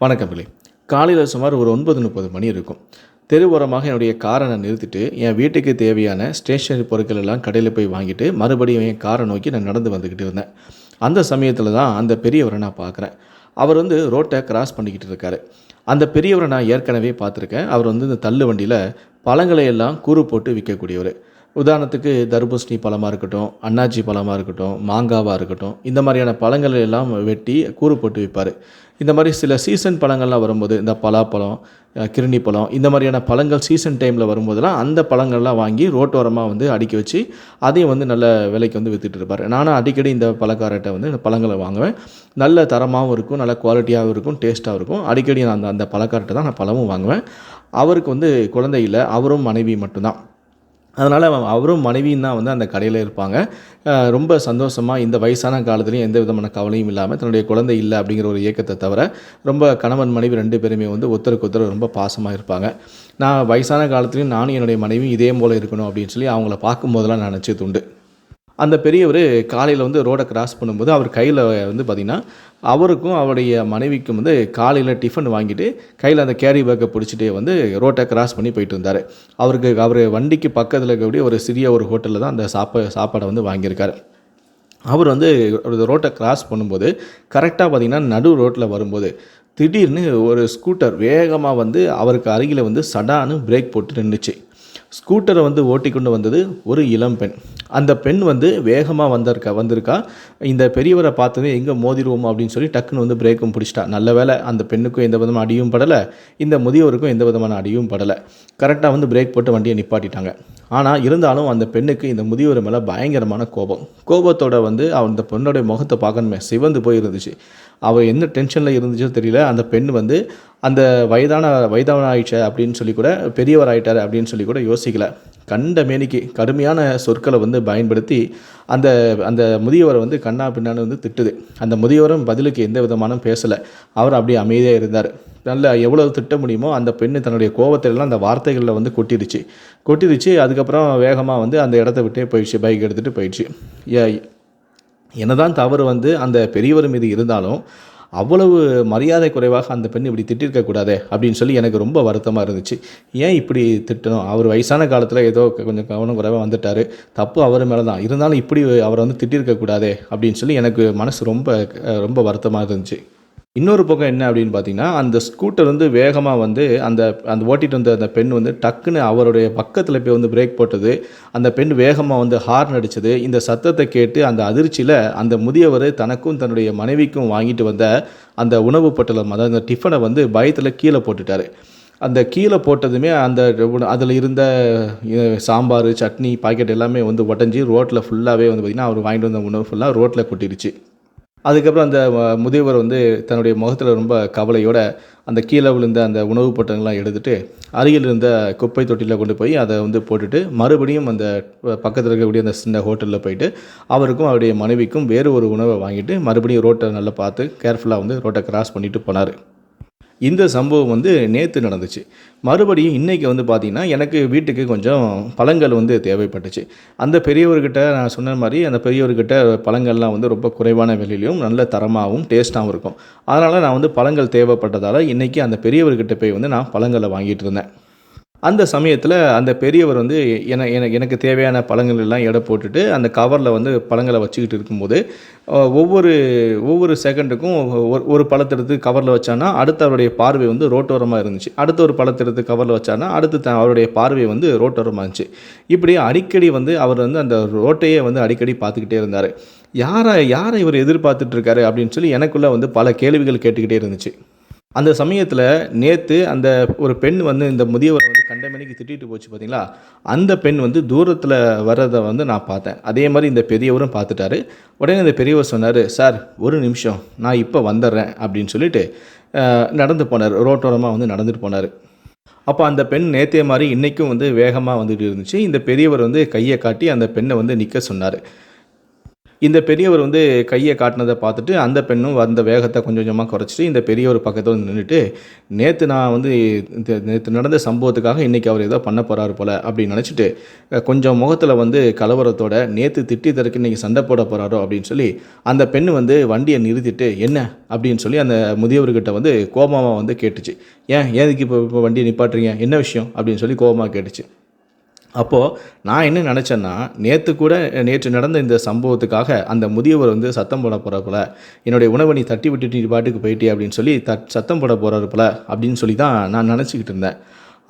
வணக்கம் பிள்ளை. காலையில் சுமார் ஒரு ஒன்பது முப்பது மணி இருக்கும். தெருவோரமாக என்னுடைய காரை நான் நிறுத்திட்டு என் வீட்டுக்கு தேவையான ஸ்டேஷனரி பொருட்கள் எல்லாம் கடையில் போய் வாங்கிட்டு மறுபடியும் என் காரை நோக்கி நான் நடந்து வந்துக்கிட்டு இருந்தேன். அந்த சமயத்தில் தான் அந்த பெரியவரை நான் பார்க்குறேன். அவர் வந்து ரோட்டை கிராஸ் பண்ணிக்கிட்டு இருக்காரு. அந்த பெரியவரை நான் ஏற்கனவே பார்த்துருக்கேன். அவர் வந்து இந்த தள்ளு வண்டியில் பழங்களை எல்லாம் கூறு போட்டு விற்கக்கூடியவர். உதாரணத்துக்கு தர்பூசணி பழமாக இருக்கட்டும் அன்னாச்சி பழமாக இருக்கட்டும் மாங்காவாக இருக்கட்டும் இந்த மாதிரியான பழங்களை எல்லாம் வெட்டி கூறு போட்டு விற்பார் இந்த மாதிரி சில சீசன் பழங்கள்லாம் வரும்போது இந்த பலாப்பழம் கிருணி பழம் இந்த மாதிரியான பழங்கள் சீசன் டைமில் வரும்போதெல்லாம் அந்த பழங்கள்லாம் வாங்கி ரோட்டோரமாக வந்து அடுக்கி வச்சு அதையும் வந்து நல்ல விலைக்கு வந்து விற்றுட்டு இருப்பார். நானும் அடிக்கடி இந்த பழக்காரர்கிட்ட வந்து இந்த பழங்களை வாங்குவேன். நல்ல தரமாகவும் இருக்கும் நல்ல குவாலிட்டியாகவும் இருக்கும் டேஸ்ட்டாகவும் இருக்கும். அடிக்கடி நான் அந்த அந்த பழக்காரர்கிட்ட தான் நான் பழமும் வாங்குவேன். அவருக்கு வந்து குழந்தை இல்லை அவரும் மனைவி மட்டும்தான். அதனால் அவரும் மனைவியும் தான் வந்து அந்த கடையில் இருப்பாங்க. ரொம்ப சந்தோஷமாக இந்த வயசான காலத்துலேயும் எந்த விதமான கவலையும் இல்லாமல் தன்னுடைய குழந்தை இல்லை அப்படிங்கிற ஒரு இயக்கத்தை தவிர ரொம்ப கணவன் மனைவி ரெண்டு பேருமே வந்து ஒருத்தருக்கு ஒருத்தர் ரொம்ப பாசமாக இருப்பாங்க. நான் வயசான காலத்துலேயும் நானும் என்னுடைய மனைவியும் இதே போல் இருக்கணும் அப்படின்னு சொல்லி அவங்கள பார்க்கும்போதெல்லாம் நான் நினச்சது உண்டு. அந்த பெரியவர் காலையில் வந்து ரோடை கிராஸ் பண்ணும்போது அவர் கையில் வந்து பார்த்திங்கன்னா அவருக்கும் அவருடைய மனைவிக்கும் வந்து காலையில் டிஃபன் வாங்கிட்டு கையில் அந்த கேரி பேக்கை பிடிச்சிட்டே வந்து ரோட்டை கிராஸ் பண்ணி போயிட்டு இருந்தார். அவருக்கு அவர் வண்டிக்கு பக்கத்தில் இருக்கக்கூடிய ஒரு சிறிய ஒரு ஹோட்டலில் தான் அந்த சாப்பா சாப்பாடை வந்து வாங்கியிருக்காரு. அவர் வந்து ஒரு ரோட்டை கிராஸ் பண்ணும்போது கரெக்டாக பார்த்திங்கன்னா நடு ரோட்டில் வரும்போது திடீர்னு ஒரு ஸ்கூட்டர் வேகமாக வந்து அவருக்கு அருகில் வந்து சடான்னு பிரேக் போட்டு நின்றுச்சு ஸ்கூட்டரை வந்து ஓட்டி கொண்டு வந்தது ஒரு இளம் பெண். அந்த பெண் வந்து வேகமாக வந்திருக்கா வந்திருக்கா. இந்த பெரியவரை பார்த்தது எங்கே மோதிருவோம் அப்படின்னு சொல்லி டக்குன்னு வந்து பிரேக்கும் பிடிச்சிட்டா. நல்ல வேளை அந்த பெண்ணுக்கும் எந்த விதமான அடியும் படலை இந்த முதியவருக்கும் எந்த விதமான அடியும் படலை. கரெக்டாக வந்து பிரேக் போட்டு வண்டியை நிப்பாட்டிட்டாங்க. ஆனால் இருந்தாலும் அந்த பெண்ணுக்கு இந்த முதியவர் மேலே பயங்கரமான கோபம். கோபத்தோட வந்து அந்த பொண்ணோட முகத்தை பார்க்கணுமே. சிவந்து போயிருந்துச்சு. அவள் என்ன டென்ஷனில் இருந்துச்சோ தெரியல. அந்த பெண் வந்து அந்த வயதான வயதான ஆயிடுச்சே அப்படின்னு சொல்லி கூட பெரியவர் ஆயிட்டார் அப்படின்னு சொல்லி கூட யோசிக்கல. கண்ட மேனிக்கு கடுமையான சொற்களை வந்து பயன்படுத்தி அந்த அந்த முதியவரை வந்து கண்ணா பின்னான்னு வந்து திட்டுது. அந்த முதியவரும் பதிலுக்கு எந்த விதமான பேசலை. அவர் அப்படியே அமைதியாக இருந்தார். நல்ல எவ்வளவு திட்ட முடியுமோ அந்த பெண்ணு தன்னுடைய கோபத்தை எல்லாம் அந்த வார்த்தைகளில் வந்து கொட்டிடுச்சு கொட்டிடுச்சு அதுக்கப்புறம் வேகமாக வந்து அந்த இடத்த விட்டே போயிடுச்சு பைக் எடுத்துகிட்டு போயிடுச்சு. என்னதான் தவறு வந்து அந்த பெரியவர் மீது இருந்தாலும் அவ்வளவு மரியாதை குறைவாக அந்த பெண் இப்படி திட்டிருக்க கூடாதே அப்படின்னு சொல்லி எனக்கு ரொம்ப வருத்தமாக இருந்துச்சு. ஏன் இப்படி திட்டணும்? அவர் வயசான காலத்தில் ஏதோ கொஞ்சம் கவனம் குறைவாக வந்துட்டார். தப்பு அவர் மேலே தான் இருந்தாலும் இப்படி அவரை வந்து திட்டிருக்க கூடாதே அப்படின்னு சொல்லி எனக்கு மனசு ரொம்ப ரொம்ப வருத்தமாக இருந்துச்சு. இன்னொரு பக்கம் என்ன அப்படின்னு பார்த்தீங்கன்னா அந்த ஸ்கூட்டர் வந்து வேகமாக வந்து அந்த அந்த ஓட்டிகிட்டு வந்த அந்த பெண் வந்து டக்குன்னு அவருடைய பக்கத்தில் போய் வந்து பிரேக் போட்டது. அந்த பெண் வேகமாக வந்து ஹார்ன் அடிச்சது. இந்த சத்தத்தை கேட்டு அந்த அதிர்ச்சியில் அந்த முதியவர் தனக்கும் தன்னுடைய மனைவிக்கும் வாங்கிட்டு வந்த அந்த உணவு பொட்டலம் அதாவது அந்த டிஃபனை வந்து பயத்தில் கீழே போட்டுட்டார். அந்த கீழே போட்டதுமே அந்த அதில் இருந்த சாம்பார் சட்னி பாக்கெட் எல்லாமே வந்து உடஞ்சி ரோட்டில் ஃபுல்லாகவே வந்து பார்த்திங்கன்னா அவர் வாங்கிட்டு வந்த உணவு ஃபுல்லாக ரோட்டில் கொட்டிடுச்சு அதுக்கப்புறம் அந்த முதியவர் வந்து தன்னுடைய முகத்தில் ரொம்ப கவலையோட அந்த கீழே விழுந்த அந்த உணவுப் பட்டங்கள்லாம் எடுத்துகிட்டு அருகில் இருந்த குப்பை தொட்டியில் கொண்டு போய் அதை வந்து போட்டுட்டு மறுபடியும் அந்த பக்கத்தில் இருக்கக்கூடிய அந்த சின்ன ஹோட்டலில் போயிட்டு அவருக்கும் அவருடைய மனைவிக்கும் வேறு ஒரு உணவை வாங்கிட்டு மறுபடியும் ரோட்டை நல்லா பார்த்து கேர்ஃபுல்லாக வந்து ரோட்டை கிராஸ் பண்ணிட்டு போனார். இந்த சம்பவம் வந்து நேற்று நடந்துச்சு. மறுபடியும் இன்றைக்கி வந்து பார்த்திங்கன்னா எனக்கு வீட்டுக்கு கொஞ்சம் பழங்கள் வந்து தேவைப்பட்டுச்சு. அந்த பெரியவர்கிட்ட நான் சொன்ன மாதிரி அந்த பெரியவர்கிட்ட பழங்கள்லாம் வந்து ரொம்ப குறைவான விலையிலையும் நல்ல தரமாகவும் டேஸ்ட்டாகவும் இருக்கும். அதனால் நான் வந்து பழங்கள் தேவைப்பட்டதால் இன்றைக்கி அந்த பெரியவர்கிட்ட போய் வந்து நான் பழங்களை வாங்கிட்டு இருந்தேன். அந்த சமயத்தில் அந்த பெரியவர் வந்து என எனக்கு தேவையான பழங்கள் எல்லாம் எடை போட்டுட்டு அந்த கவரில் வந்து பழங்களை வச்சுக்கிட்டு இருக்கும்போது ஒவ்வொரு ஒவ்வொரு செகண்டுக்கும் ஒரு ஒரு பழத்தை எடுத்து கவரில் வச்சானா அடுத்து அவருடைய பார்வை வந்து ரோட்டோரமாக இருந்துச்சு. அடுத்த ஒரு பழத்தை எடுத்து கவரில் வச்சானா அடுத்து த- அவருடைய பார்வை வந்து ரோட்டோரமாக இருந்துச்சு. இப்படி அடிக்கடி வந்து அவர் வந்து அந்த ரோட்டையே வந்து அடிக்கடி பார்த்துக்கிட்டே இருந்தார். யாரை யாரை இவர் எதிர்பார்த்துட்ருக்காரு அப்படின்னு சொல்லி எனக்குள்ளே வந்து பல கேள்விகள் கேட்டுக்கிட்டே இருந்துச்சு. அந்த சமயத்தில் நேற்று அந்த ஒரு பெண் வந்து இந்த முதியவரை வந்து கண்டமணிக்கு திட்டிட்டு போச்சு பார்த்தீங்களா அந்த பெண் வந்து தூரத்தில் வர்றதை வந்து நான் பார்த்தேன். அதே மாதிரி இந்த பெரியவரும் பார்த்துட்டாரு. உடனே இந்த பெரியவர் சொன்னார் சார் ஒரு நிமிஷம் நான் இப்போ வந்துடுறேன் அப்படின்னு சொல்லிட்டு நடந்து போனார். ரோட்டோரமாக வந்து நடந்துட்டு போனார். அப்போ அந்த பெண் நேத்தே மாதிரி இன்றைக்கும் வந்து வேகமாக வந்துட்டு இருந்துச்சு. இந்த பெரியவர் வந்து கையை காட்டி அந்த பெண்ணை வந்து நிற்க சொன்னார். இந்த பெரியவர் வந்து கையை காட்டினதை பார்த்துட்டு அந்த பெண்ணும் வந்த வேகத்தை கொஞ்சம் கொஞ்சமாக குறைச்சிட்டு இந்த பெரியவர் பக்கத்தில் வந்து நின்றுட்டு நேற்று நான் வந்து நேற்று நடந்த சம்பவத்துக்காக இன்றைக்கி அவர் ஏதோ பண்ண போகிறாரு போல் அப்படின்னு நினச்சிட்டு கொஞ்சம் முகத்தில் வந்து கலவரத்தோட நேற்று திட்டி தருக்கு இன்றைக்கி சண்டை போட போகிறாரோ அப்படின்னு சொல்லி அந்த பெண் வந்து வண்டியை நிறுத்திட்டு என்ன? அப்படின்னு சொல்லி அந்த முதியவர்கிட்ட வந்து கோபமாக வந்து கேட்டுச்சு. ஏன் ஏதுக்கு இப்போ இப்போ வண்டியை நிப்பாட்டுறீங்க? என்ன விஷயம்? அப்படின்னு சொல்லி கோபமாக கேட்டுச்சு. அப்போது நான் என்ன நினச்சேன்னா நேற்று கூட நேற்று நடந்த இந்த சம்பவத்துக்காக அந்த முதியவர் வந்து சத்தம் போட போகிற போல. என்னுடைய உணவை நீ தட்டி விட்டுட்டு நீ பாட்டுக்கு போயிட்டே அப்படின்னு சொல்லி தட் சத்தம் போட போகிறாரு போல அப்படின்னு சொல்லி தான் நான் நினச்சிக்கிட்டு இருந்தேன்.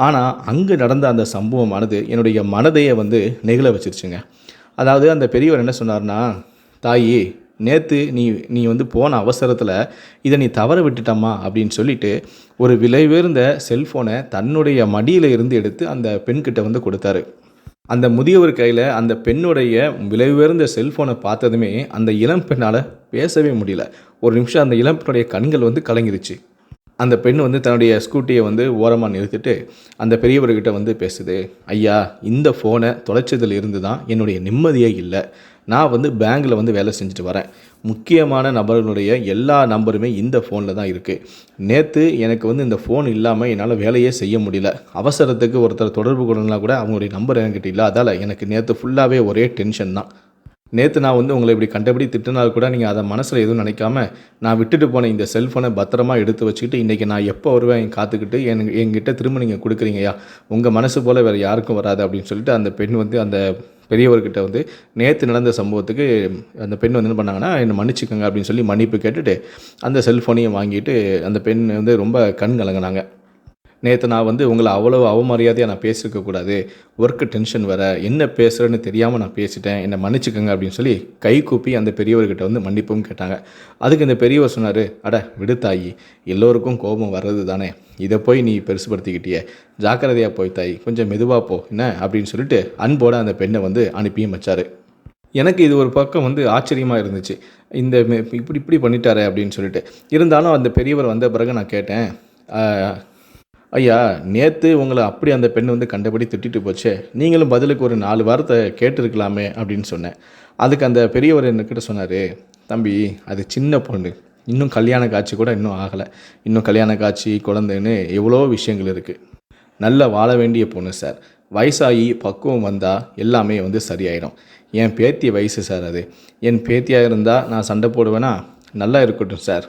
ஆனால் அங்கே நடந்த அந்த சம்பவமானது என்னுடைய மனதையே வந்து நெகிழ வச்சிருச்சுங்க. அதாவது அந்த பெரியவர் என்ன சொன்னார்னா தாயி நேற்று நீ நீ வந்து போன அவசரத்தில் இதை நீ தவற விட்டுட்டம்மா அப்படின்னு சொல்லிட்டு ஒரு விலை உயர்ந்த செல்ஃபோனை தன்னுடைய மடியில் இருந்து எடுத்து அந்த பெண்கிட்ட வந்து கொடுத்தாரு. அந்த முதியவர் கையில் அந்த பெண்ணுடைய விலை உயர்ந்த செல்ஃபோனை பார்த்ததுமே அந்த இளம் பெண்ணால் பேசவே முடியல. ஒரு நிமிஷம் அந்த இளம் பெண்ணுடைய கண்கள் வந்து கலங்கிருச்சு. அந்த பெண் வந்து தன்னுடைய ஸ்கூட்டியை வந்து ஓரமாக நிறுத்திட்டு அந்த பெரியவர்கிட்ட வந்து பேசுது ஐயா இந்த ஃபோனை தொலைச்சதில் இருந்து தான் என்னுடைய நிம்மதியே இல்லை. நான் வந்து பேங்கில் வந்து வேலை செஞ்சுட்டு வரேன். முக்கியமான நபர்களுடைய எல்லா நம்பருமே இந்த ஃபோனில் தான் இருக்குது நேற்று எனக்கு வந்து இந்த ஃபோன் இல்லாமல் என்னால் வேலையே செய்ய முடியல. அவசரத்துக்கு ஒருத்தர் தொடர்பு கொள்ளலாம் கூட அவங்களுடைய நம்பர் என்கிட்ட இல்லை. அதால் எனக்கு நேற்று ஃபுல்லாகவே ஒரே டென்ஷன் தான். நேற்று நான் வந்து உங்களை இப்படி கண்டபடி திட்டினால் கூட நீங்கள் அதை மனசில் எதுவும் நினைக்காம நான் விட்டுட்டு போன இந்த செல்ஃபோனை பத்திரமா எடுத்து வச்சுக்கிட்டு இன்றைக்கி நான் எப்போ வருவேன் காத்துக்கிட்டு என் என்கிட்ட திரும்ப நீங்கள் கொடுக்குறீங்கய்யா? உங்கள் மனசு போல் வேறு யாருக்கும் வராது அப்படின்னு சொல்லிட்டு அந்த பெண் வந்து அந்த பெரியவர்கிட்ட வந்து நேற்று நடந்த சம்பவத்துக்கு அந்த பெண் வந்து என்ன பண்ணாங்கன்னா என்னை மன்னிச்சுக்கோங்க அப்படின்னு சொல்லி மன்னிப்பு கேட்டுட்டு அந்த செல்ஃபோனையும் வாங்கிட்டு அந்த பெண் வந்து ரொம்ப கண் கலங்கினாங்க. நேற்று நான் வந்து உங்களை அவ்வளோ அவமரியாதையாக நான் பேசியிருக்க கூடாது. ஒர்க்கு டென்ஷன் வர என்ன பேசுகிறேன்னு தெரியாமல் நான் பேசிட்டேன். என்னை மன்னிச்சுக்கோங்க அப்படின்னு சொல்லி கை கூப்பி அந்த பெரியவர்கிட்ட வந்து மன்னிப்பும் கேட்டாங்க. அதுக்கு இந்த பெரியவர் சொன்னார் அட விடுத்தாயி எல்லோருக்கும் கோபம் வர்றது தானே. இதை போய் நீ பெருசுபடுத்திக்கிட்டியே. ஜாக்கிரதையாக போய் தாய். கொஞ்சம் மெதுவாக போ. என்ன? அப்படின்னு சொல்லிட்டு அன்போட அந்த பெண்ணை வந்து அனுப்பியும் வச்சார். எனக்கு இது ஒரு பக்கம் வந்து ஆச்சரியமாக இருந்துச்சு. இந்த இப்படி இப்படி பண்ணிட்டாரு அப்படின்னு சொல்லிட்டு. இருந்தாலும் அந்த பெரியவர் வந்த பிறகு நான் கேட்டேன் ஐயா நேற்று உங்களை அப்படி அந்த பெண் வந்து கண்டபடி திட்டிட்டு போச்சே. நீங்களும் பதிலுக்கு ஒரு நாலு வாரத்தை கேட்டிருக்கலாமே அப்படின்னு சொன்னேன். அதுக்கு அந்த பெரியவர் என்கிட்ட சொன்னார் தம்பி அது சின்ன பொண்ணு. இன்னும் கல்யாண காட்சி கூட இன்னும் ஆகலை. இன்னும் கல்யாண காட்சி குழந்தைன்னு எவ்வளோ விஷயங்கள் இருக்குது நல்லா வாழ வேண்டிய பொண்ணு சார். வயசாகி பக்குவம் வந்தால் எல்லாமே வந்து சரியாயிடும். என் பேத்தி வயசு சார் அது. என் பேத்தியாக இருந்தால் நான் சண்டை போடுவேனா? நல்லா இருக்கட்டும் சார்.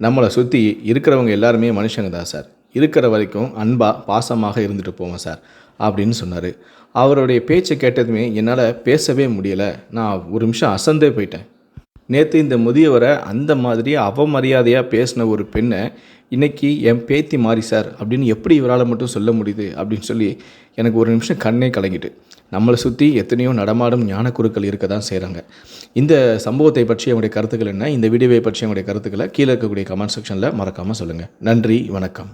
நம்மளை சுற்றி இருக்கிறவங்க எல்லாருமே மனுஷங்க தான் சார். இருக்கிற வரைக்கும் அன்பாக பாசமாக இருந்துட்டு போவோம் சார் அப்படின்னு சொன்னார். அவருடைய பேச்சை கேட்டதுமே என்னால் பேசவே முடியலை. நான் ஒரு நிமிஷம் அசந்தே போயிட்டேன். நேற்று இந்த முதியவரை அந்த மாதிரி அவமரியாதையாக பேசின ஒரு பெண்ணை இன்னைக்கு என் பேத்தி மாறி சார் அப்படின்னு எப்படி இவரால் மட்டும் சொல்ல முடியுது? அப்படின்னு சொல்லி எனக்கு ஒரு நிமிஷம் கண்ணே கலங்கிட்டு. நம்மளை சுற்றி எத்தனையோ நடமாடும் ஞான குருக்கள் இருக்க தான் செய்கிறாங்க இந்த சம்பவத்தை பற்றி அவங்களுடைய கருத்துக்கள் என்ன? இந்த வீடியோவை பற்றி அவங்களுடைய கருத்துக்களை கீழே இருக்கக்கூடிய கமெண்ட் செக்ஷனில் மறக்காமல் சொல்லுங்கள் நன்றி வணக்கம்.